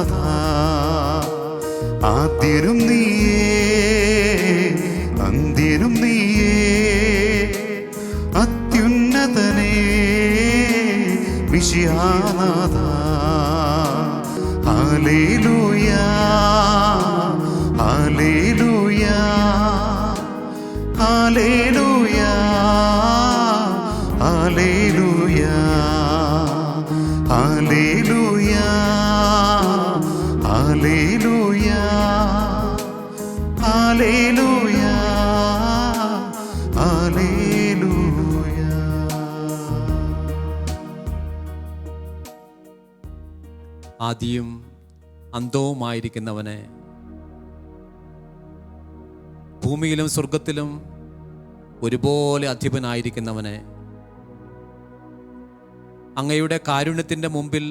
നാഥ ആദ്യരും നീയേ അന്തിരും നീയേ അത്യുന്നതനേ വിശ്യാനാഥ. ഹലേലൂയാ ഹലേലൂയാ ഹലേലൂയാ ഹലേ ആദിയും അന്തവുമായിരിക്കുന്നവനെ ഭൂമിയിലും സ്വർഗത്തിലും ഒരുപോലെ അധിപനായിരിക്കുന്നവനെ അങ്ങയുടെ കാരുണ്യത്തിന്റെ മുമ്പിൽ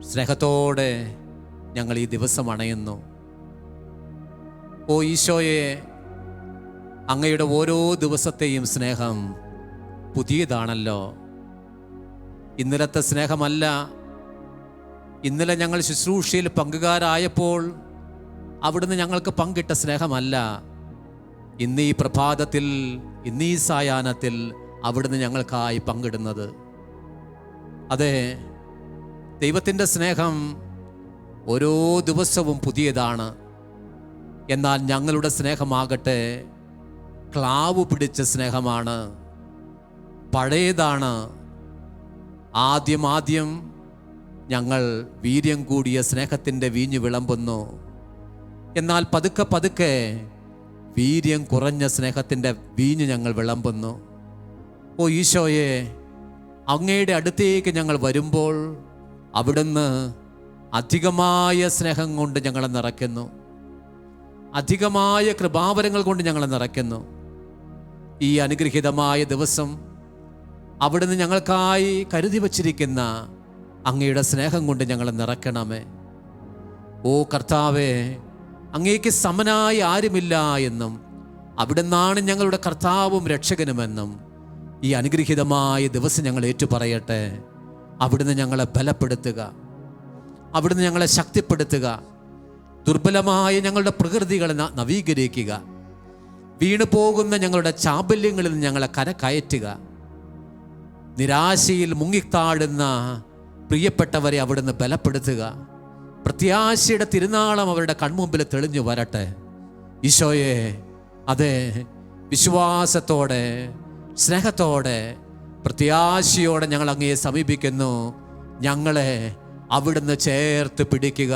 സ്നേഹത്തോടെ ഞങ്ങൾ ഈ ദിവസം അണയുന്നു. ഓ ഈശോയെ അങ്ങയുടെ ഓരോ ദിവസത്തെയും സ്നേഹം പുതിയതാണല്ലോ. ഇന്നലത്തെ സ്നേഹമല്ല. ഇന്നലെ ഞങ്ങൾ ശുശ്രൂഷയിൽ പങ്കുകാരായപ്പോൾ അവിടുന്ന് ഞങ്ങൾക്ക് പങ്കിട്ട സ്നേഹമല്ല. ഇന്ന് ഈ പ്രഭാതത്തിൽ ഇന്ന് ഈ സായാഹ്നത്തിൽ അവിടുന്ന് ഞങ്ങൾക്കായി പങ്കിടുന്നത്. അതെ ദൈവത്തിന്റെ സ്നേഹം ഓരോ ദിവസവും പുതിയതാണ്. എന്നാൽ ഞങ്ങളുടെ സ്നേഹമാകട്ടെ ക്ലാവ് പിടിച്ച സ്നേഹമാണ്. പഴയതാണ്. ആദ്യം ആദ്യം ഞങ്ങൾ വീര്യം കൂടിയ സ്നേഹത്തിന്റെ വീഞ്ഞു വിളമ്പുന്നു. എന്നാൽ പതുക്കെ പതുക്കെ വീര്യം കുറഞ്ഞ സ്നേഹത്തിന്റെ വീഞ്ഞ് ഞങ്ങൾ വിളമ്പുന്നു. ഓ ഈശോയെ അങ്ങയുടെ അടുത്തേക്ക് ഞങ്ങൾ വരുമ്പോൾ അവിടുന്ന് അധികമായ സ്നേഹം കൊണ്ട് ഞങ്ങളെ നിറയ്ക്കുന്നു. അധികമായ കൃപാവരങ്ങൾ കൊണ്ട് ഞങ്ങളെ നിറയ്ക്കുന്നു. ഈ അനുഗ്രഹീതമായ ദിവസം അവിടുന്ന് ഞങ്ങൾക്കായി കരുതി വച്ചിരിക്കുന്ന അങ്ങയുടെ സ്നേഹം കൊണ്ട് ഞങ്ങളെ നിറയ്ക്കണമേ. ഓ കർത്താവേ അങ്ങേക്ക് സമനായി ആരുമില്ല എന്നും അവിടുന്നാണ് ഞങ്ങളുടെ കർത്താവും രക്ഷകനുമെന്നും ഈ അനുഗ്രഹീതമായ ദിവസം ഞങ്ങൾ ഏറ്റുപറയട്ടെ. അവിടുന്ന് ഞങ്ങളെ ബലപ്പെടുത്തുക. അവിടുന്ന് ഞങ്ങളെ ശക്തിപ്പെടുത്തുക. ദുർബലമായ ഞങ്ങളുടെ പ്രകൃതികളെ നവീകരിക്കുക. വീണു പോകുന്ന ഞങ്ങളുടെ ചാബല്യങ്ങളിൽ നിന്ന് ഞങ്ങളെ കരകയറ്റുക. നിരാശയിൽ മുങ്ങിത്താഴുന്ന പ്രിയപ്പെട്ടവരെ അവിടുന്ന് ബലപ്പെടുത്തുക. പ്രത്യാശയുടെ തിരുനാളം അവരുടെ കൺമുമ്പിൽ തെളിഞ്ഞു വരട്ടെ. ഈശോയെ അതെ വിശ്വാസത്തോടെ സ്നേഹത്തോടെ പ്രത്യാശയോടെ ഞങ്ങൾ അങ്ങയെ സമീപിക്കുന്നു. ഞങ്ങളെ അവിടുന്ന് ചേർത്ത് പിടിക്കുക.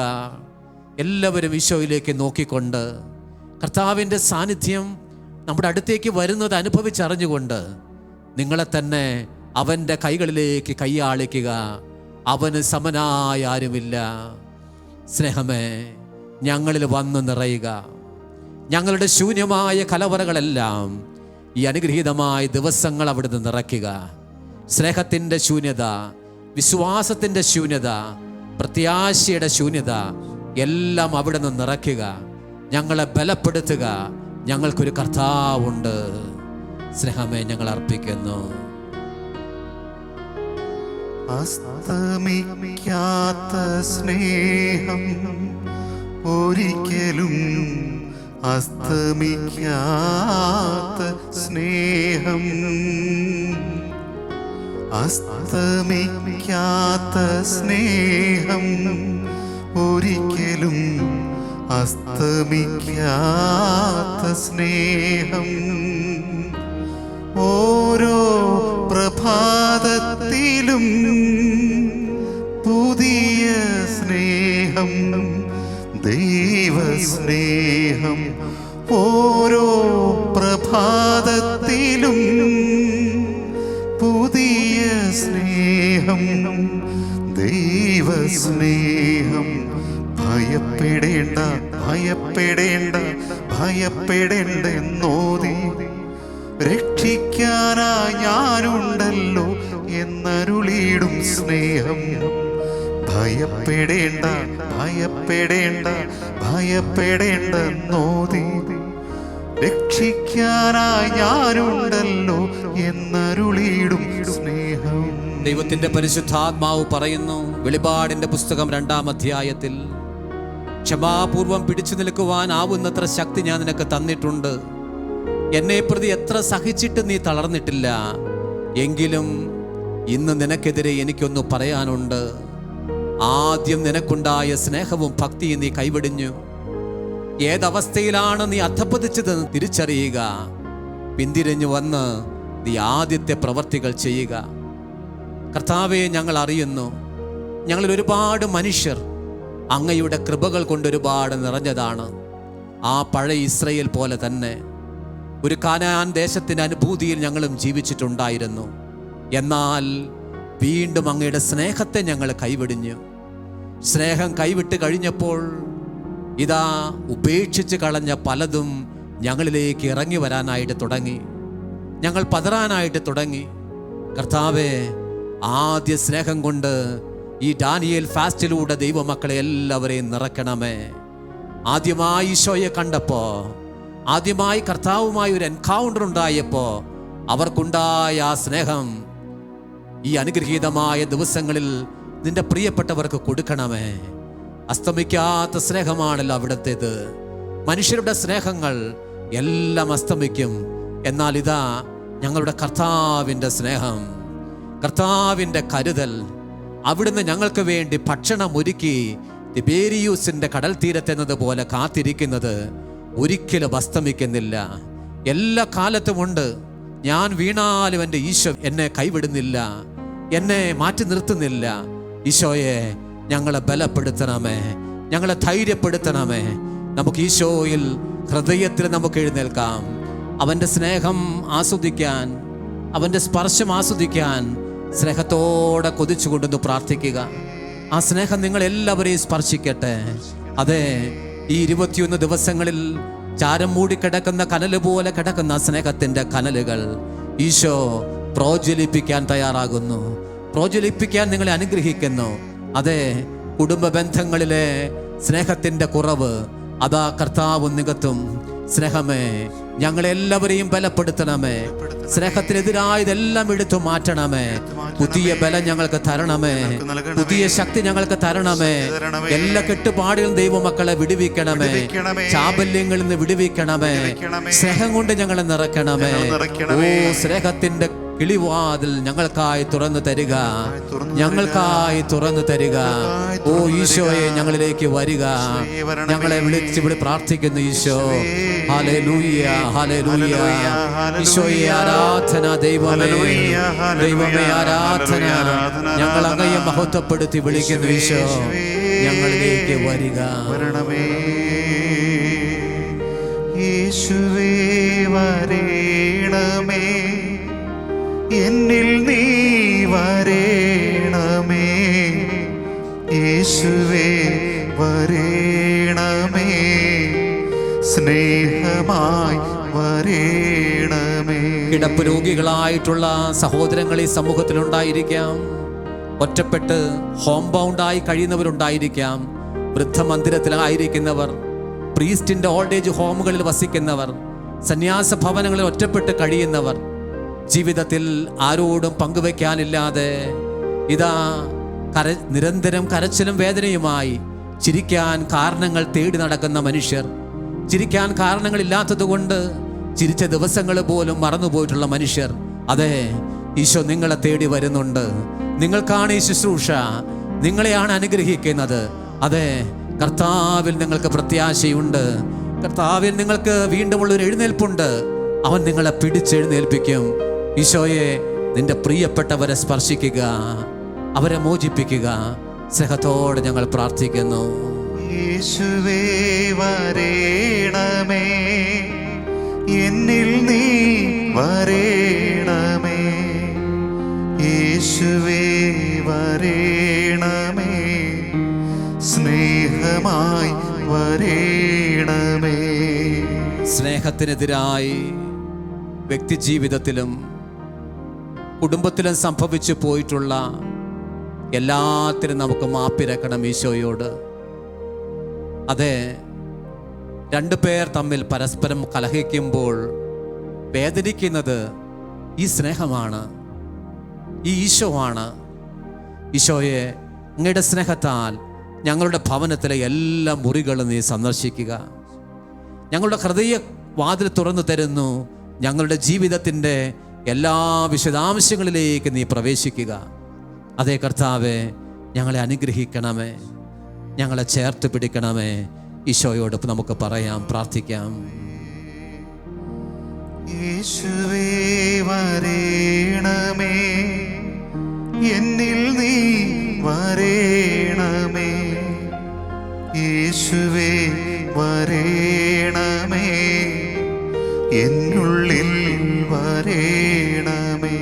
എല്ലാവരും ഈശോയിലേക്ക് നോക്കിക്കൊണ്ട് കർത്താവിന്റെ സാന്നിധ്യം നമ്മുടെ അടുത്തേക്ക് വരുന്നത് അനുഭവിച്ചറിഞ്ഞുകൊണ്ട് നിങ്ങളെ തന്നെ അവന്റെ കൈകളിലേക്ക് കൈയാളിക്കുക. അവന് സമനായ ആരുമില്ല. സ്നേഹമേ ഞങ്ങളിൽ വന്ന് നിറയുക. ഞങ്ങളുടെ ശൂന്യമായ കലവറകളെല്ലാം ഈ അനുഗ്രഹീതമായ ദിവസങ്ങൾ അവിടുന്ന് നിറയ്ക്കുക. സ്നേഹത്തിന്റെ ശൂന്യത വിശ്വാസത്തിന്റെ ശൂന്യത പ്രത്യാശയുടെ ശൂന്യത എല്ലാം അവിടെ നിന്ന് നിറയ്ക്കുക. ഞങ്ങളെ ബലപ്പെടുത്തുക. ഞങ്ങൾക്കൊരു കർത്താവുണ്ട്. സ്നേഹമേ ഞങ്ങൾ അർപ്പിക്കുന്നു. അസ്തമിക്കാത്ത സ്നേഹം ഒരിക്കലും അസ്തമിക്കാത്ത സ്നേഹം. അസ്തമിക്കാത്ത സ്നേഹം ഒരിക്കലും അസ്തമിക്കാത്ത സ്നേഹം. ഓരോ പ്രഭാതത്തിലും പുതിയ സ്നേഹം ദൈവസ്നേഹം. ഓരോ പ്രഭാതത്തിലും പുതിയ സ്നേഹം ദൈവസ്നേഹം. ഭയപ്പെടേണ്ട ഭയപ്പെടേണ്ട ഭയപ്പെടേണ്ട എന്നോതി രക്ഷിക്കാനാ ഞാനുണ്ടല്ലോ എന്നരുളിയിടും സ്നേഹം. ഭയപ്പെടേണ്ട ഭയപ്പെടേണ്ട ഭയപ്പെടേണ്ട രക്ഷിക്കാനാ ഞാനുണ്ടല്ലോ എന്നരുളിയിടും സ്നേഹം. ദൈവത്തിന്റെ പരിശുദ്ധാത്മാവ് പറയുന്നു വെളിപാടിന്റെ പുസ്തകം രണ്ടാം അധ്യായത്തിൽ ക്ഷമാപൂർവം പിടിച്ചു നിൽക്കുവാൻ ആവുന്നത്ര ശക്തി ഞാൻ നിനക്ക് തന്നിട്ടുണ്ട്. എന്നെ പ്രതി എത്ര സഹിച്ചിട്ട് നീ തളർന്നിട്ടില്ല. എങ്കിലും ഇന്ന് നിനക്കെതിരെ എനിക്കൊന്ന് പറയാനുണ്ട്. ആദ്യം നിനക്കുണ്ടായ സ്നേഹവും ഭക്തിയും നീ കൈവെടിഞ്ഞു. ഏതവസ്ഥയിലാണ് നീ അധപ്പതിച്ചതെന്ന് തിരിച്ചറിയുക. പിന്തിരിഞ്ഞു വന്ന് നീ ആദ്യത്തെ പ്രവർത്തികൾ ചെയ്യുക. കർത്താവെ ഞങ്ങൾ അറിയുന്നു. ഞങ്ങളിൽ ഒരുപാട് മനുഷ്യർ അങ്ങയുടെ കൃപകൾ കൊണ്ട് ഒരുപാട് നിറഞ്ഞതാണ്. ആ പഴയ ഇസ്രയേൽ പോലെ തന്നെ ഒരു കാനാൻ ദേശത്തിന്റെ അനുഭൂതിയിൽ ഞങ്ങളും ജീവിച്ചിട്ടുണ്ടായിരുന്നു. എന്നാൽ വീണ്ടും അങ്ങയുടെ സ്നേഹത്തെ ഞങ്ങൾ കൈവിടിഞ്ഞു. സ്നേഹം കൈവിട്ട് കഴിഞ്ഞപ്പോൾ ഇതാ ഉപേക്ഷിച്ച് കളഞ്ഞ പലതും ഞങ്ങളിലേക്ക് ഇറങ്ങി വരാനായിട്ട് തുടങ്ങി. ഞങ്ങൾ പതറാനായിട്ട് തുടങ്ങി. കർത്താവെ ആദ്യ സ്നേഹം കൊണ്ട് ഈ ഡാനിയേൽ ഫാസ്റ്റിലൂടെ ദൈവമക്കളെ എല്ലാവരെയും നിറക്കണമേ ആദ്യമായി ഈശോയെ കണ്ടപ്പോ ആദ്യമായി കർത്താവുമായി ഒരു എൻകൗണ്ടർ ഉണ്ടായപ്പോ അവർക്കുണ്ടായ ആ സ്നേഹം ഈ അനുഗ്രഹീതമായ ദിവസങ്ങളിൽ നിന്റെ പ്രിയപ്പെട്ടവർക്ക് കൊടുക്കണമേ. അസ്തമിക്കാത്ത സ്നേഹമാണല്ലോ അവിടത്തേത്. മനുഷ്യരുടെ സ്നേഹങ്ങൾ എല്ലാം അസ്തമിക്കും. എന്നാൽ ഇതാ ഞങ്ങളുടെ കർത്താവിന്റെ സ്നേഹം. കർത്താവിന്റെ കരുതൽ അവിടുന്ന് ഞങ്ങൾക്ക് വേണ്ടി ഭക്ഷണം ഒരുക്കി തിബേരിയൂസിന്റെ കടൽ തീരത്തെന്നതുപോലെ കാത്തിരിക്കുന്നത് ഒരിക്കലും അസ്തമിക്കുന്നില്ല. എല്ലാ കാലത്തുമുണ്ട് ഞാൻ വീണാലും എന്റെ ഈശോ എന്നെ കൈവിടുന്നില്ല. എന്നെ മാറ്റി നിർത്തുന്നില്ല. ഈശോയെ ഞങ്ങളെ ബലപ്പെടുത്തണമേ. ഞങ്ങളെ ധൈര്യപ്പെടുത്തണമേ. നമുക്ക് ഈശോയിൽ ഹൃദയത്തിൽ നമുക്ക് എഴുന്നേൽക്കാം. അവന്റെ സ്നേഹം ആസ്വദിക്കാൻ അവന്റെ സ്പർശം ആസ്വദിക്കാൻ സ്നേഹത്തോടെ കൊതിച്ചുകൊണ്ടൊന്ന് പ്രാർത്ഥിക്കുക. ആ സ്നേഹം നിങ്ങൾ എല്ലാവരെയും സ്പർശിക്കട്ടെ. അതെ ഈ ഇരുപത്തിയൊന്ന് ദിവസങ്ങളിൽ ചാരം മൂടി കിടക്കുന്ന കനൽ പോലെ കിടക്കുന്ന സ്നേഹത്തിന്റെ കനലുകൾ ഈശോ പ്രോജ്വലിപ്പിക്കാൻ തയ്യാറാകുന്നു. പ്രോജ്വലിപ്പിക്കാൻ നിങ്ങളെ അനുഗ്രഹിക്കുന്നു. അതെ കുടുംബ ബന്ധങ്ങളിലെ സ്നേഹത്തിന്റെ കുറവ് അതാ കർത്താവ് നികത്തും. സ്നേഹമേ ഞങ്ങളെല്ലാവരെയും ബലപ്പെടുത്തണമേ സ്നേഹത്തിനെതിരായതെല്ലാം എടുത്തു മാറ്റണമേ പുതിയ ബലം ഞങ്ങൾക്ക് തരണമേ പുതിയ ശക്തി ഞങ്ങൾക്ക് തരണമേ എല്ലാ കെട്ടുപാടുകളും ദൈവമക്കളെ വിടുവിക്കണമേ. ചാബല്യങ്ങളിൽ നിന്ന് വിടുവിക്കണമേ. സ്നേഹം കൊണ്ട് ഞങ്ങളെ നിറയ്ക്കണമേ ഓ. സ്നേഹത്തിന്റെ കിളിവാതിൽ ഞങ്ങൾക്കായി തുറന്നു തരിക. ഞങ്ങൾക്കായി തുറന്നു തരിക. ഓ ഈശോയെ ഞങ്ങളിലേക്ക് വരിക. ഞങ്ങളെ വിളിച്ച് വിളി പ്രാർത്ഥിക്കുന്നു ഈശോ. ഈശോയെ. ലൂയ ഹല്ലേലൂയ, ഹല്ലേലൂയ. ഈശോയെ ആരാധന ദൈവമേ. ദൈവമേ ആരാധന. ഞങ്ങൾ അങ്ങയെ മഹത്വപ്പെടുത്തി വിളിക്കുന്നു ഈശോ. ഞങ്ങളിലേക്ക് വരിക. വരണമേ. യേശുവേ വരേണമേ. എന്നിൽ നീ വരേണമേ. യേശുവേ വരേണമേ. സ്നേഹമായി വരേണമേ. കിടപ്പ് രോഗികളായിട്ടുള്ള സഹോദരങ്ങൾ ഈ സമൂഹത്തിലുണ്ടായിരിക്കാം. ഒറ്റപ്പെട്ട് ഹോം ബൗണ്ടായി കഴിയുന്നവരുണ്ടായിരിക്കാം. വൃദ്ധമന്ദിരത്തിലായിരിക്കുന്നവർ പ്രീസ്റ്റിന്റെ ഓൾഡ് ഏജ് ഹോമുകളിൽ വസിക്കുന്നവർ സന്യാസ ഭവനങ്ങളിൽ ഒറ്റപ്പെട്ട് കഴിയുന്നവർ ജീവിതത്തിൽ ആരോടും പങ്കുവെക്കാനില്ലാതെ ഇതാ കര നിരന്തരം കരച്ചിലും വേദനയുമായി ചിരിക്കാൻ കാരണങ്ങൾ തേടി നടക്കുന്ന മനുഷ്യർ ചിരിക്കാൻ കാരണങ്ങളില്ലാത്തതുകൊണ്ട് ചിരിച്ച ദിവസങ്ങൾ പോലും മറന്നുപോയിട്ടുള്ള മനുഷ്യർ അതെ ഈശോ നിങ്ങളെ തേടി വരുന്നുണ്ട്. നിങ്ങൾക്കാണ് ഈ ശുശ്രൂഷ നിങ്ങളെയാണ് അനുഗ്രഹിക്കുന്നത്. അതെ കർത്താവിൽ നിങ്ങൾക്ക് പ്രത്യാശയുണ്ട്. കർത്താവിൽ നിങ്ങൾക്ക് വീണ്ടുമുള്ളൊരു എഴുന്നേൽപ്പുണ്ട്. അവൻ നിങ്ങളെ പിടിച്ചെഴുന്നേൽപ്പിക്കും. ഈശോയെ നിന്റെ പ്രിയപ്പെട്ടവരെ സ്പർശിക്കുക അവരെ മോചിപ്പിക്കുക. സ്നേഹത്തോടെ ഞങ്ങൾ പ്രാർത്ഥിക്കുന്നു. യേശുവേ വരേണമേ. എന്നിൽ നീ വരേണമേ. യേശുവേ വരേണമേ. സ്നേഹമായി വരേണമേ. സ്നേഹത്തിനെതിരായി വ്യക്തിജീവിതത്തിലും കുടുംബത്തിലും സംഭവിച്ചു പോയിട്ടുള്ള എല്ലാത്തിനും നമുക്ക് മാപ്പിരക്കണം ഈശോയോട്. അതെ രണ്ടു പേർ തമ്മിൽ പരസ്പരം കലഹിക്കുമ്പോൾ വേദനിക്കുന്നത് ഈ സ്നേഹമാണ് ഈ ഈശോയാണ് ഈശോയെ അങ്ങയുടെ സ്നേഹത്താൽ ഞങ്ങളുടെ ഭവനത്തിലെ എല്ലാ മുറികളും നീ സന്ദർശിക്കുക. ഞങ്ങളുടെ ഹൃദയ വാതിൽ തുറന്നു തരുന്നു ഞങ്ങളുടെ ജീവിതത്തിന്റെ എല്ലാ വിശദാംശങ്ങളിലേക്ക് നീ പ്രവേശിക്കുക. അതേ കർത്താവെ ഞങ്ങളെ അനുഗ്രഹിക്കണമേ. ഞങ്ങളെ ചേർത്ത് പിടിക്കണമേ. ഈശോയോട് നമുക്ക് പറയാം പ്രാർത്ഥിക്കാം. യേശുവേ വരേണമേ. എന്നിൽ നീ വരേണമേ. യേശുവേ വരേണമേ. എന്നുള്ളിൽ വരേണമേ.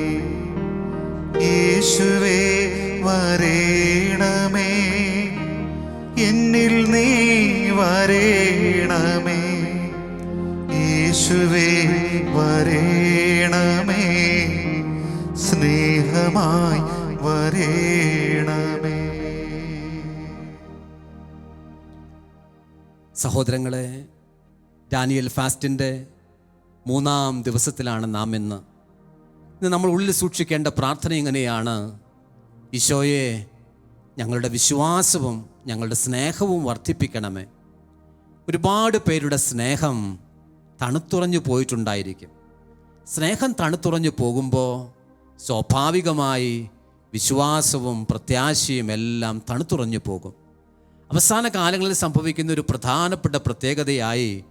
യേശുവേ വരേണമേ. എന്നിൽ നീ വരേണമേ. യേശുവേ വരേണമേ. സ്നേഹമായി വരേണമേ. സഹോദരങ്ങളെ ഡാനിയൽ ഫാസ്റ്റിന്റെ മൂന്നാം ദിവസത്തിലാണ് നാം ഇന്ന് ഇന്ന് നമ്മൾ ഉള്ളിൽ സൂക്ഷിക്കേണ്ട പ്രാർത്ഥന ഇങ്ങനെയാണ് ഈശോയെ ഞങ്ങളുടെ വിശ്വാസവും ഞങ്ങളുടെ സ്നേഹവും വർദ്ധിപ്പിക്കണമേ. ഒരുപാട് പേരുടെ സ്നേഹം തണുത്തുറഞ്ഞു പോയിട്ടുണ്ടായിരിക്കും. സ്നേഹം തണുത്തുറഞ്ഞു പോകുമ്പോൾ സ്വാഭാവികമായി വിശ്വാസവും പ്രത്യാശയും എല്ലാം തണുത്തുറഞ്ഞു പോകും. അവസാന കാലങ്ങളിൽ സംഭവിക്കുന്ന ഒരു പ്രധാനപ്പെട്ട പ്രത്യേകതയായി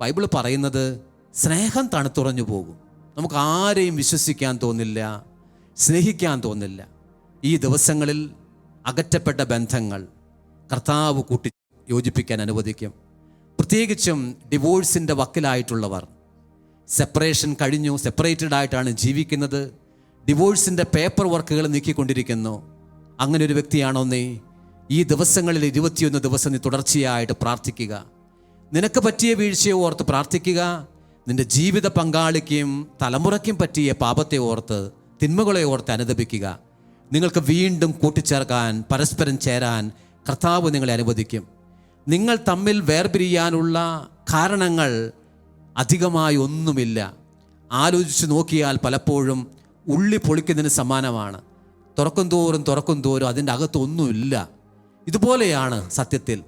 ബൈബിൾ പറയുന്നത് സ്നേഹം തണുത്തുറഞ്ഞു പോകും. നമുക്ക് ആരെയും വിശ്വസിക്കാൻ തോന്നില്ല സ്നേഹിക്കാൻ തോന്നില്ല. ഈ ദിവസങ്ങളിൽ അകറ്റപ്പെട്ട ബന്ധങ്ങൾ കർത്താവ് കൂട്ടി യോജിപ്പിക്കാൻ അനുവദിക്കും. പ്രത്യേകിച്ചും ഡിവോഴ്സിന്റെ വക്കിലായിട്ടുള്ളവർ. സെപ്പറേഷൻ കഴിഞ്ഞു സെപ്പറേറ്റഡ് ആയിട്ടാണ് ജീവിക്കുന്നത്. ഡിവോഴ്സിന്റെ പേപ്പർ വർക്കുകൾ നീക്കിക്കൊണ്ടിരിക്കുന്നു. അങ്ങനെ ഒരു വ്യക്തിയാണോ നീ? ഈ ദിവസങ്ങളിൽ ഇരുപത്തിയൊന്ന് ദിവസം നീ തുടർച്ചയായിട്ട് പ്രാർത്ഥിക്കുക. നിനക്ക് പറ്റിയ വീഴ്ചയെ ഓർത്ത് പ്രാർത്ഥിക്കുക. നിന്റെ ജീവിത പങ്കാളിക്കും തലമുറയ്ക്കും പറ്റിയ പാപത്തെ ഓർത്ത് തിന്മകളെ ഓർത്ത് അനുദപിക്കുക. നിങ്ങൾക്ക് വീണ്ടും കൂട്ടിച്ചേർക്കാൻ പരസ്പരം ചേരാൻ കർത്താവ് നിങ്ങളെ അനുവദിക്കും. നിങ്ങൾ തമ്മിൽ വേർപിരിയാനുള്ള കാരണങ്ങൾ അധികമായി ഒന്നുമില്ല. ആലോചിച്ച് നോക്കിയാൽ പലപ്പോഴും ഉള്ളി പൊളിക്കുന്നതിന് സമാനമാണ്. തുറക്കും തോറും തുറക്കും തോറും അതിന്റെ അകത്തൊന്നുമില്ല ഇതുപോലെയാണ് സത്യത്തിൽ.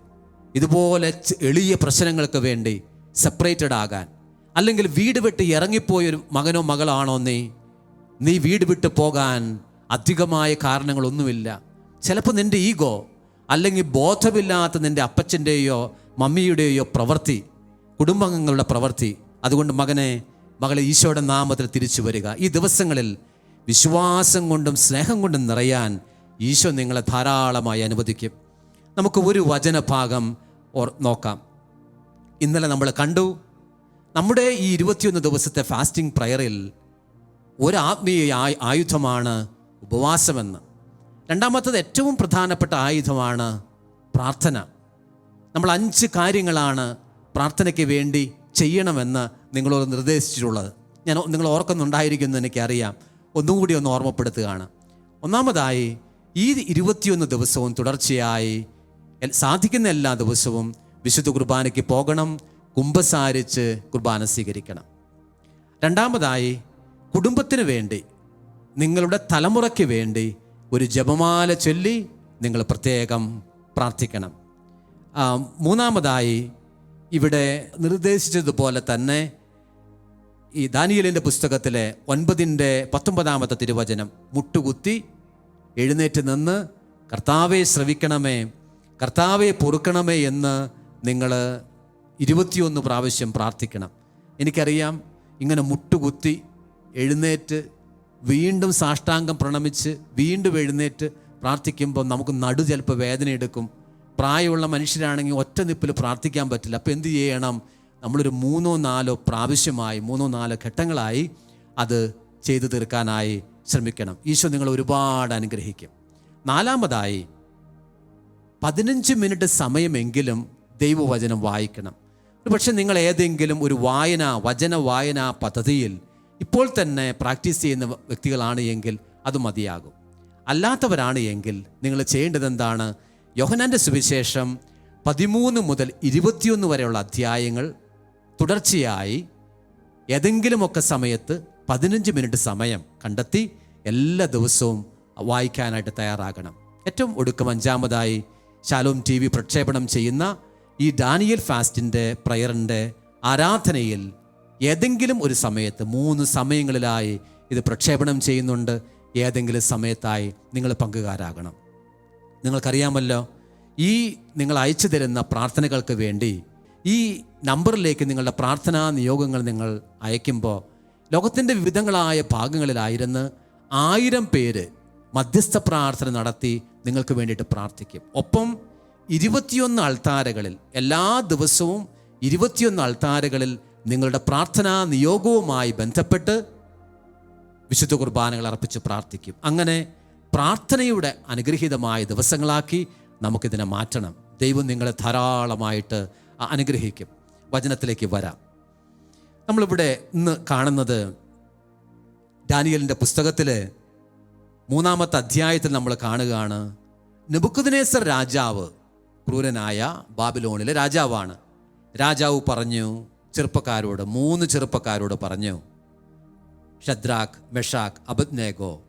ഇതുപോലെ എളിയ പ്രശ്നങ്ങൾക്ക് വേണ്ടി സെപ്പറേറ്റഡ് ആകാൻ. അല്ലെങ്കിൽ വീട് വിട്ട് ഇറങ്ങിപ്പോയൊരു മകനോ മകളാണോ നീ? നീ വീട് വിട്ട് പോകാൻ അധികമായ കാരണങ്ങളൊന്നുമില്ല. ചിലപ്പോൾ നിന്റെ ഈഗോ അല്ലെങ്കിൽ ബോധമില്ലാത്ത നിന്റെ അപ്പച്ചന്റെയോ മമ്മിയുടെയോ പ്രവൃത്തി കുടുംബാംഗങ്ങളുടെ പ്രവൃത്തി. അതുകൊണ്ട് മകനെ മകളെ ഈശോയുടെ നാമത്തിൽ തിരിച്ചു വരിക. ഈ ദിവസങ്ങളിൽ വിശ്വാസം കൊണ്ടും സ്നേഹം കൊണ്ടും നിറയാൻ ഈശോ നിങ്ങളെ ധാരാളമായി അനുവദിക്കും. നമുക്ക് ഒരു വചനഭാഗം നോക്കാം. ഇന്നലെ നമ്മൾ കണ്ടു നമ്മുടെ ഈ ഇരുപത്തിയൊന്ന് ദിവസത്തെ ഫാസ്റ്റിംഗ് പ്രയറിൽ ഒരു ആത്മീയ ആയു- ആയുധമാണ് ഉപവാസമെന്ന്. രണ്ടാമത്തത് ഏറ്റവും പ്രധാനപ്പെട്ട ആയുധമാണ് പ്രാർത്ഥന. നമ്മൾ അഞ്ച് കാര്യങ്ങളാണ് പ്രാർത്ഥനയ്ക്ക് വേണ്ടി ചെയ്യണമെന്ന് നിങ്ങളോട് നിർദ്ദേശിച്ചിട്ടുള്ളത്. ഞാൻ നിങ്ങൾ ഓർക്കുന്നുണ്ടായിരിക്കുമെന്ന് എനിക്കറിയാം. ഒന്നും കൂടി ഒന്ന് ഓർമ്മപ്പെടുത്തുകയാണ്. ഒന്നാമതായി ഈ ഇരുപത്തിയൊന്ന് ദിവസവും തുടർച്ചയായി സാധിക്കുന്ന എല്ലാ ദിവസവും വിശുദ്ധ കുർബാനയ്ക്ക് പോകണം കുംഭസാരിച്ച് കുർബാന സ്വീകരിക്കണം. രണ്ടാമതായി കുടുംബത്തിന് വേണ്ടി നിങ്ങളുടെ തലമുറയ്ക്ക് വേണ്ടി ഒരു ജപമാല ചൊല്ലി നിങ്ങൾ പ്രത്യേകം പ്രാർത്ഥിക്കണം. മൂന്നാമതായി ഇവിടെ നിർദ്ദേശിച്ചതുപോലെ തന്നെ ഈ ദാനിയലിന്റെ പുസ്തകത്തിലെ ഒൻപതിന്റെ പത്തൊമ്പതാമത്തെ തിരുവചനം മുട്ടുകുത്തി എഴുന്നേറ്റ് നിന്ന് കർത്താവെ ശ്രവിക്കണമേ കർത്താവെ പൊറുക്കണമേ എന്ന് നിങ്ങൾ ഇരുപത്തിയൊന്ന് പ്രാവശ്യം പ്രാർത്ഥിക്കണം. എനിക്കറിയാം ഇങ്ങനെ മുട്ടുകുത്തി എഴുന്നേറ്റ് വീണ്ടും സാഷ്ടാംഗം പ്രണമിച്ച് വീണ്ടും എഴുന്നേറ്റ് പ്രാർത്ഥിക്കുമ്പോൾ നമുക്ക് നടു ചിലപ്പോൾ വേദന എടുക്കും. പ്രായമുള്ള മനുഷ്യരാണെങ്കിൽ ഒറ്റ നിപ്പിൽ പ്രാർത്ഥിക്കാൻ പറ്റില്ല. അപ്പോൾ എന്ത് ചെയ്യണം? നമ്മളൊരു മൂന്നോ നാലോ പ്രാവശ്യമായി മൂന്നോ നാലോ ഘട്ടങ്ങളായി അത് ചെയ്തു തീർക്കാനായി ശ്രമിക്കണം. ഈശോ നിങ്ങൾ ഒരുപാട് അനുഗ്രഹിക്കും. നാലാമതായി പതിനഞ്ച് മിനിറ്റ് സമയമെങ്കിലും ദൈവവചനം വായിക്കണം. പക്ഷേ നിങ്ങൾ ഏതെങ്കിലും ഒരു വായന വചന വായന പദ്ധതിയിൽ ഇപ്പോൾ തന്നെ പ്രാക്ടീസ് ചെയ്യുന്ന വ്യക്തികളാണ് എങ്കിൽ അത് മതിയാകും. അല്ലാത്തവരാണ് എങ്കിൽ നിങ്ങൾ ചെയ്യേണ്ടത് എന്താണ്? യോഹനാന്റെ സുവിശേഷം പതിമൂന്ന് മുതൽ ഇരുപത്തിയൊന്ന് വരെയുള്ള അധ്യായങ്ങൾ തുടർച്ചയായി ഏതെങ്കിലുമൊക്കെ സമയത്ത് പതിനഞ്ച് മിനിറ്റ് സമയം കണ്ടെത്തി എല്ലാ ദിവസവും വായിക്കാനായിട്ട് തയ്യാറാകണം. ഏറ്റവും ഒടുക്കം അഞ്ചാമതായി ശാലോം ടി പ്രക്ഷേപണം ചെയ്യുന്ന ഈ ഡാനിയൽ ഫാസ്റ്റിന്റെ പ്രയറിന്റെ ആരാധനയിൽ ഏതെങ്കിലും ഒരു സമയത്ത് മൂന്ന് സമയങ്ങളിലായി ഇത് പ്രക്ഷേപണം ചെയ്യുന്നുണ്ട്. ഏതെങ്കിലും സമയത്തായി നിങ്ങൾ പങ്കുകാരാകണം. നിങ്ങൾക്കറിയാമല്ലോ ഈ നിങ്ങൾ അയച്ചു തരുന്ന പ്രാർത്ഥനകൾക്ക് വേണ്ടി ഈ നമ്പറിലേക്ക് നിങ്ങളുടെ പ്രാർത്ഥനാ നിയോഗങ്ങൾ നിങ്ങൾ അയക്കുമ്പോൾ ലോകത്തിന്റെ വിവിധങ്ങളായ ഭാഗങ്ങളിലായിരുന്ന് ആയിരം പേര് മധ്യസ്ഥ പ്രാർത്ഥന നടത്തി നിങ്ങൾക്ക് വേണ്ടിയിട്ട് പ്രാർത്ഥിക്കും. ഒപ്പം ഇരുപത്തിയൊന്ന് അൾത്താരകളിൽ എല്ലാ ദിവസവും ഇരുപത്തിയൊന്ന് അൾത്താരകളിൽ നിങ്ങളുടെ പ്രാർത്ഥനാ നിയോഗവുമായി ബന്ധപ്പെട്ട് വിശുദ്ധ കുർബാനകൾ അർപ്പിച്ച് പ്രാർത്ഥിക്കും. അങ്ങനെ പ്രാർത്ഥനയുടെ അനുഗ്രഹീതമായ ദിവസങ്ങളാക്കി നമുക്കിതിനെ മാറ്റണം. ദൈവം നിങ്ങളെ ധാരാളമായിട്ട് അനുഗ്രഹിക്കും. വചനത്തിലേക്ക് വരാം. നമ്മളിവിടെ ഇന്ന് കാണുന്നത് ഡാനിയലിന്റെ പുസ്തകത്തിൽ മൂന്നാമത്തെ അധ്യായത്തിൽ നമ്മൾ കാണുകയാണ് നെബുക്കുദിനേശ്വർ രാജാവ് ക്രൂരനായ ബാബിലോണിലെ രാജാവാണ്. രാജാവ് പറഞ്ഞു ചെറുപ്പക്കാരോട് മൂന്ന് ചെറുപ്പക്കാരോട് പറഞ്ഞു ഷദ്രാഖ് മെഷാഖ് അബദ്നേഗോ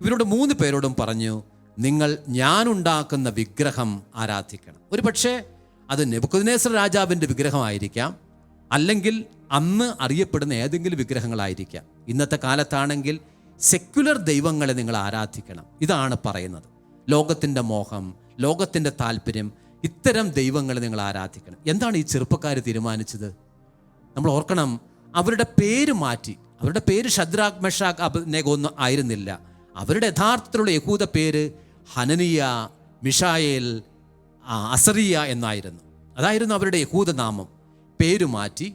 ഇവരോട് മൂന്ന് പേരോടും പറഞ്ഞു നിങ്ങൾ ഞാനുണ്ടാക്കുന്ന വിഗ്രഹം ആരാധിക്കണം. ഒരു പക്ഷേ അത് നെബുക്കുദ്നേസർ രാജാവിന്റെ വിഗ്രഹമായിരിക്കാം അല്ലെങ്കിൽ അന്ന് അറിയപ്പെടുന്ന ഏതെങ്കിലും വിഗ്രഹങ്ങളായിരിക്കാം. ഇന്നത്തെ കാലത്താണെങ്കിൽ സെക്യുലർ ദൈവങ്ങളെ നിങ്ങൾ ആരാധിക്കണം. ഇതാണ് പറയുന്നത്. ലോകത്തിന്റെ മോഹം ലോകത്തിന്റെ താല്പര്യം ഇത്തരം ദൈവങ്ങളെ നിങ്ങൾ ആരാധിക്കണം. എന്താണ് ഈ ചെറുപ്പക്കാർ തീരുമാനിച്ചത്? നമ്മൾ ഓർക്കണം അവരുടെ പേര് മാറ്റി അവരുടെ പേര് ഷദ്രാഖ് മെഷാഖ് അബ്നേഗോ ഒന്നും ആയിരുന്നില്ല. അവരുടെ യഥാർത്ഥത്തിലുള്ള യഹൂദ പേര് ഹനനിയ മിഷായേൽ അസറിയ എന്നായിരുന്നു. അതായിരുന്നു അവരുടെ യഹൂദ നാമം. പേര് മാറ്റി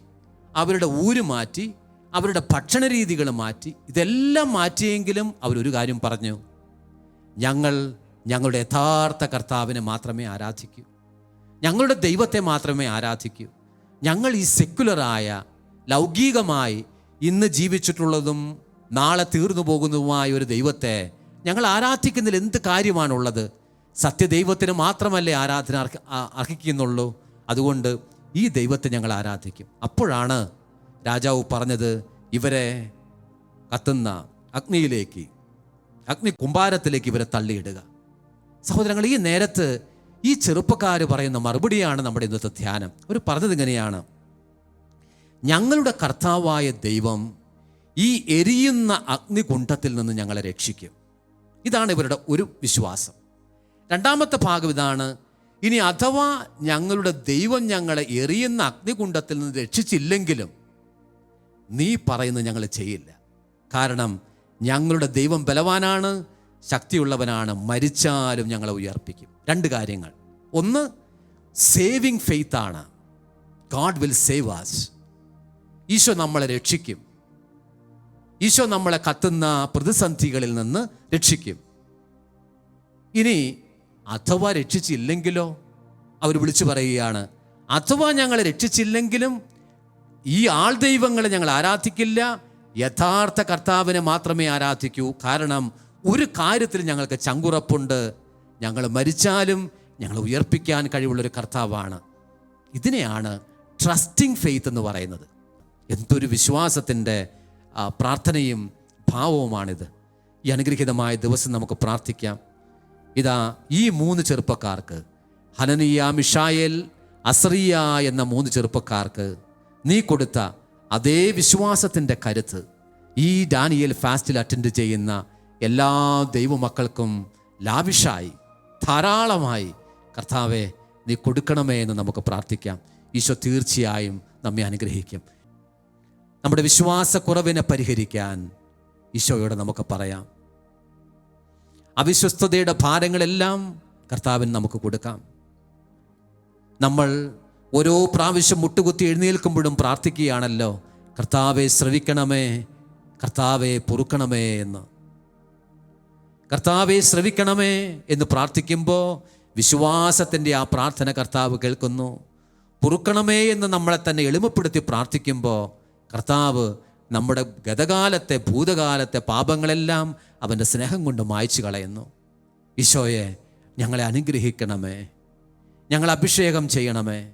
അവരുടെ ഊര് മാറ്റി അവരുടെ ഭക്ഷണ രീതികൾ മാറ്റി ഇതെല്ലാം മാറ്റിയെങ്കിലും അവരൊരു കാര്യം പറഞ്ഞു ഞങ്ങൾ ഞങ്ങളുടെ യഥാർത്ഥ കർത്താവിനെ മാത്രമേ ആരാധിക്കൂ. ഞങ്ങളുടെ ദൈവത്തെ മാത്രമേ ആരാധിക്കൂ. ഞങ്ങൾ ഈ സെക്കുലറായ ലൗകികമായി ഇന്ന് ജീവിച്ചിട്ടുള്ളതും നാളെ തീർന്നു പോകുന്നതുമായ ഒരു ദൈവത്തെ ഞങ്ങൾ ആരാധിക്കുന്നതിൽ എന്ത് കാര്യമാണുള്ളത്? സത്യദൈവത്തിന് മാത്രമല്ലേ ആരാധന അർഹ- അർഹിക്കുന്നുള്ളൂ. അതുകൊണ്ട് ഈ ദൈവത്തെ ഞങ്ങൾ ആരാധിക്കും. അപ്പോഴാണ് രാജാവ് പറഞ്ഞത് ഇവരെ കത്തുന്ന അഗ്നിയിലേക്ക് അഗ്നി കുമ്പാരത്തിലേക്ക് ഇവരെ തള്ളിയിടുക. സഹോദരങ്ങൾ ഈ നേരത്ത് ഈ ചെറുപ്പക്കാർ പറയുന്ന മറുപടിയാണ് നമ്മുടെ ഇന്നത്തെ ധ്യാനം. അവർ പറഞ്ഞത് ഇങ്ങനെയാണ്. ഞങ്ങളുടെ കർത്താവായ ദൈവം ഈ എരിയുന്ന അഗ്നികുണ്ഠത്തിൽ നിന്ന് ഞങ്ങളെ രക്ഷിക്കും. ഇതാണ് ഇവരുടെ ഒരു വിശ്വാസം. രണ്ടാമത്തെ ഭാഗം ഇതാണ്. ഇനി അഥവാ ഞങ്ങളുടെ ദൈവം ഞങ്ങളെ എറിയുന്ന അഗ്നികുണ്ഠത്തിൽ നിന്ന് രക്ഷിച്ചില്ലെങ്കിലും നീ പറയുന്നത് ഞങ്ങൾ ചെയ്യില്ല. കാരണം ഞങ്ങളുടെ ദൈവം ബലവാനാണ്. ശക്തിയുള്ളവനാണ് മരിച്ചാലും ഞങ്ങളെ ഉയർപ്പിക്കും. രണ്ട് കാര്യങ്ങൾ. ഒന്ന് സേവിങ് ഫെയ്ത്ത് ആണ്. God will save us Eesho നമ്മളെ രക്ഷിക്കും. ഈശോ നമ്മളെ കത്തുന്ന പ്രതിസന്ധികളിൽ നിന്ന് രക്ഷിക്കും. ഇനി അഥവാ രക്ഷിച്ചില്ലെങ്കിലോ അവർ വിളിച്ചു പറയുകയാണ് അഥവാ ഞങ്ങളെ രക്ഷിച്ചില്ലെങ്കിലും ഈ ആൾ ദൈവങ്ങളെ ഞങ്ങൾ ആരാധിക്കില്ല. യഥാർത്ഥ കർത്താവിനെ മാത്രമേ ആരാധിക്കൂ. കാരണം ഒരു കാര്യത്തിൽ ഞങ്ങൾക്ക് ചങ്കുറപ്പുണ്ട്. ഞങ്ങൾ മരിച്ചാലും ഞങ്ങൾ ഉയർപ്പിക്കാൻ കഴിവുള്ളൊരു കർത്താവാണ്. ഇതിനെയാണ് ട്രസ്റ്റിംഗ് ഫെയ്ത്ത് എന്ന് പറയുന്നത്. എന്തൊരു വിശ്വാസത്തിന്റെ പ്രാർത്ഥനയും ഭാവവുമാണിത്. ഈ അനുഗ്രഹീതമായ ദിവസം നമുക്ക് പ്രാർത്ഥിക്കാം. ഇതാ ഈ മൂന്ന് ചെറുപ്പക്കാർക്ക് ഹനനിയ മിഷായേൽ അസറിയ എന്ന മൂന്ന് ചെറുപ്പക്കാർക്ക് നീ കൊടുത്ത അതേ വിശ്വാസത്തിന്റെ കരുത്ത് ഈ ഡാനിയൽ ഫാസ്റ്റിൽ അറ്റൻഡ് ചെയ്യുന്ന എല്ലാ ദൈവമക്കൾക്കും ലാവിഷായി ധാരാളമായി കർത്താവെ നീ കൊടുക്കണമേ എന്ന് നമുക്ക് പ്രാർത്ഥിക്കാം. ഈശോ തീർച്ചയായും നമ്മെ അനുഗ്രഹിക്കും. നമ്മുടെ വിശ്വാസക്കുറവിനെ പരിഹരിക്കാൻ ഈശോയോട് നമുക്ക് പറയാം. അവിശ്വസ്തയുടെ ഭാരങ്ങളെല്ലാം കർത്താവിന് നമുക്ക് കൊടുക്കാം. നമ്മൾ ഓരോ പ്രാവശ്യം മുട്ടുകുത്തി എഴുന്നേൽക്കുമ്പോഴും പ്രാർത്ഥിക്കുകയാണല്ലോ കർത്താവെ ശ്രവിക്കണമേ കർത്താവെ പൊറുക്കണമേ എന്ന്. കർത്താവെ ശ്രവിക്കണമേ എന്ന് പ്രാർത്ഥിക്കുമ്പോൾ വിശ്വാസത്തിന്റെ ആ പ്രാർത്ഥന കർത്താവ് കേൾക്കുന്നു. പൊറുക്കണമേ എന്ന് നമ്മളെ തന്നെ എളിമപ്പെടുത്തി പ്രാർത്ഥിക്കുമ്പോൾ കർത്താവ് നമ്മുടെ ഗതകാലത്തെ ഭൂതകാലത്തെ പാപങ്ങളെല്ലാം അവന്റെ സ്നേഹം കൊണ്ട് മായ്ച്ചു കളയുന്നു. ഈശോയെ ഞങ്ങളെ അനുഗ്രഹിക്കണമേ. ഞങ്ങളെ അഭിഷേകം ചെയ്യണമേ.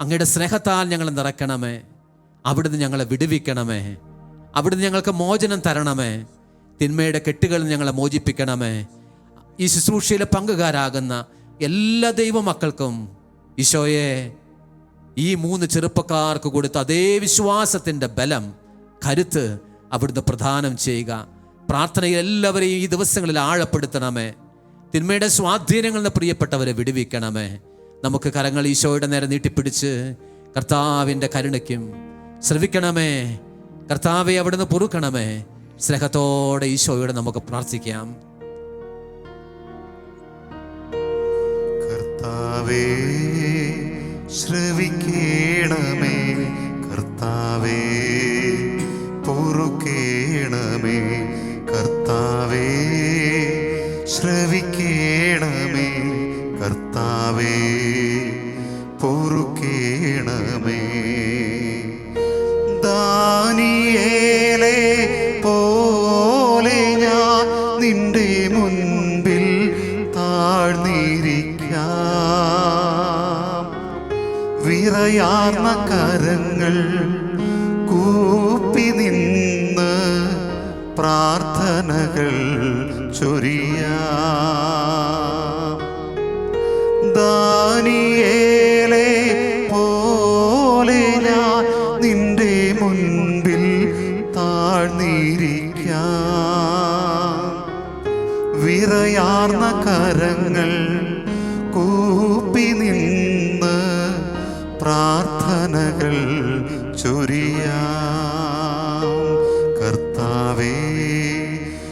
അങ്ങയുടെ സ്നേഹത്താൽ ഞങ്ങളെ നിറയ്ക്കണമേ. അവിടുന്ന് ഞങ്ങളെ വിടുവിക്കണമേ. അവിടുന്ന് ഞങ്ങൾക്ക് മോചനം തരണമേ. തിന്മയുടെ കെട്ടുകളിൽ ഞങ്ങളെ മോചിപ്പിക്കണമേ. ഈ ശുശ്രൂഷയിലെ പങ്കുകാരാകുന്ന എല്ലാ ദൈവമക്കൾക്കും ഈശോയെ ഈ മൂന്ന് ചെറുപ്പക്കാർക്ക് കൊടുത്ത അതേ വിശ്വാസത്തിന്റെ ബലം കരുത്ത് അവിടുന്ന് പ്രദാനം ചെയ്യുക. പ്രാർത്ഥനയിൽ എല്ലാവരെയും ഈ ദിവസങ്ങളിൽ ആഴപ്പെടുത്തണമേ. തിന്മയുടെ സ്വാധീനങ്ങളിൽ നിന്ന് പ്രിയപ്പെട്ടവരെ വിടുവിക്കണമേ. നമുക്ക് കരങ്ങൾ ഈശോയുടെ നേരെ നീട്ടിപ്പിടിച്ച് കർത്താവിന്റെ കരുണയ്ക്കും ശ്രവിക്കണമേ. കർത്താവെ അവിടുന്ന് പൊറുക്കണമേ. സ്നേഹത്തോടെ ഈശോയോട് നമുക്ക് പ്രാർത്ഥിക്കാം. കർത്താവേ ശ്രവിക്കേണമേ. കർത്താവേ പൊറുക്കേണമേ. കർത്താവേ ശ്രവിക്കേണമേ. കർത്താവേ പൊറുക്കേണമേ. വിറയാർന്ന കരങ്ങൾ കൂപ്പി നിന്ന് പ്രാർത്ഥനകൾ ചൊരിയ. ദാനിയേലേ പോലെ ഞാൻ നിന്റെ മുൻപിൽ താഴ്ന്നിരിക്കാം. വിറയാർന്ന കരങ്ങൾ പ്രാർത്ഥനകൾ ചൊരിയാം. കർത്താവേ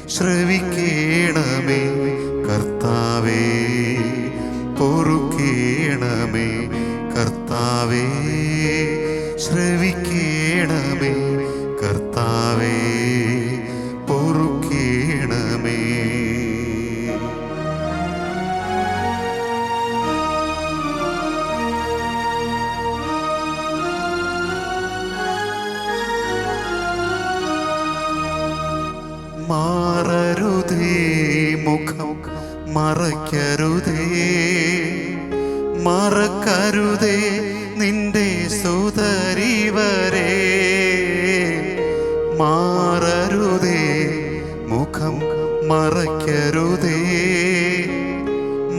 ശ്രവിക്കേണമേ. കർത്താവേ പൊറുക്കേണമേ. കർത്താവേ ശ്രവിക്കേണമേ മുഖം മറക്കരുതേ മറക്കരുതേ നിന്റെ സുതരിവരെ മാറരുതേ മുഖം മറക്കരുതേ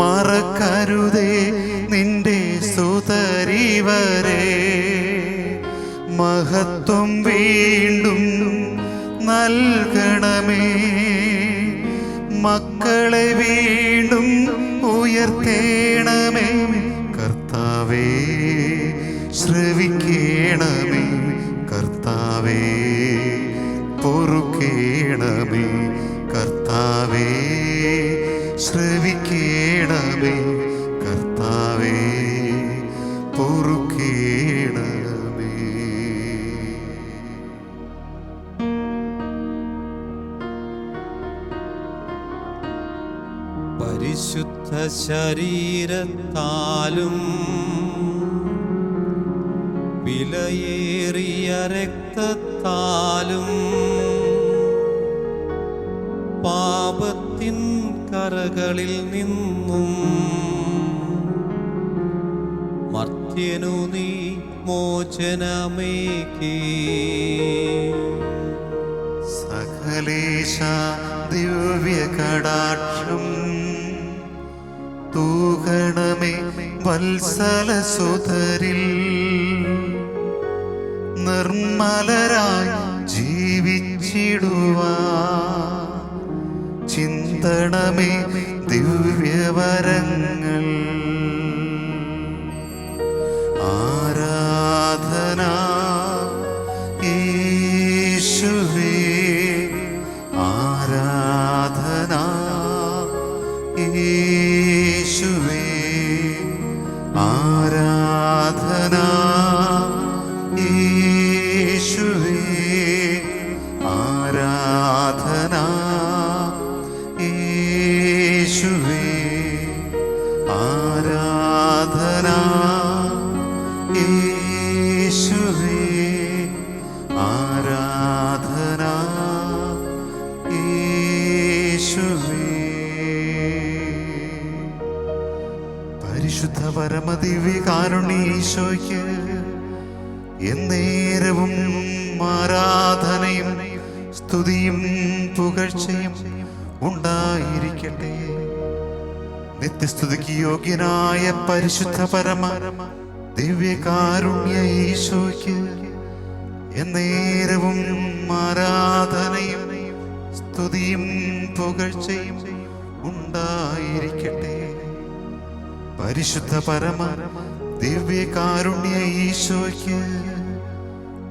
മറക്കരുതേ നിന്റെ സുതരിവരെ മഹത്വം വീണ്ടും നൽകണമേ. മക്കളെ വീണ്ടും ഉയർത്തേണമേ. കർത്താവേ ശ്രവിക്കേണമേ. കർത്താവേ പൊറുക്കേണമേ. കർത്താവേ ശ്രവിക്കേണമേ. പരിശുദ്ധ ശരീരത്താലും വിലയേറിയ രക്തത്താലും പാപത്തിൻ കറകളിൽ നിന്നും മർത്യനു നീ മോചനമേകേ. സകലേശ ദിവ്യകടാക്ഷം തൂകണമേ വത്സല സുതരിൽ. നിർമ്മലരായി ജീവിച്ചിടുവാ. ചിന്തണമേ ദിവ്യവരങ്ങൾ. ആരാധന പരമദിവ്യകാരുണീശോയ്ക്ക് എന്നേരവും ആരാധനയും സ്തുതിയും പുകഴ്ചയും ഉണ്ടായിരിക്കട്ടെ. നിത്യസ്തുതിക്ക് യോഗ്യനായ പരിശുദ്ധ പരമ ദിവ്യകാരുണ്യ ഈശോയ്ക്ക് എന്നേരവും ആരാധനയും സ്തുതിയും പുകഴ്ചയും ഉണ്ടായിരിക്കട്ടെ. പരിശുദ്ധ പരമ ദിവ്യകാരുണ്യ ഈശോയ്ക്ക്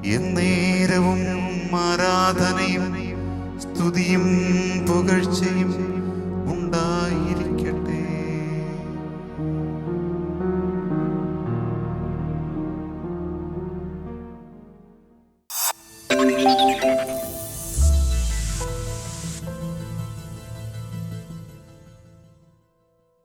എന്നേരവും ആരാധനയും സ്തുതിയും പുകഴ്ചയും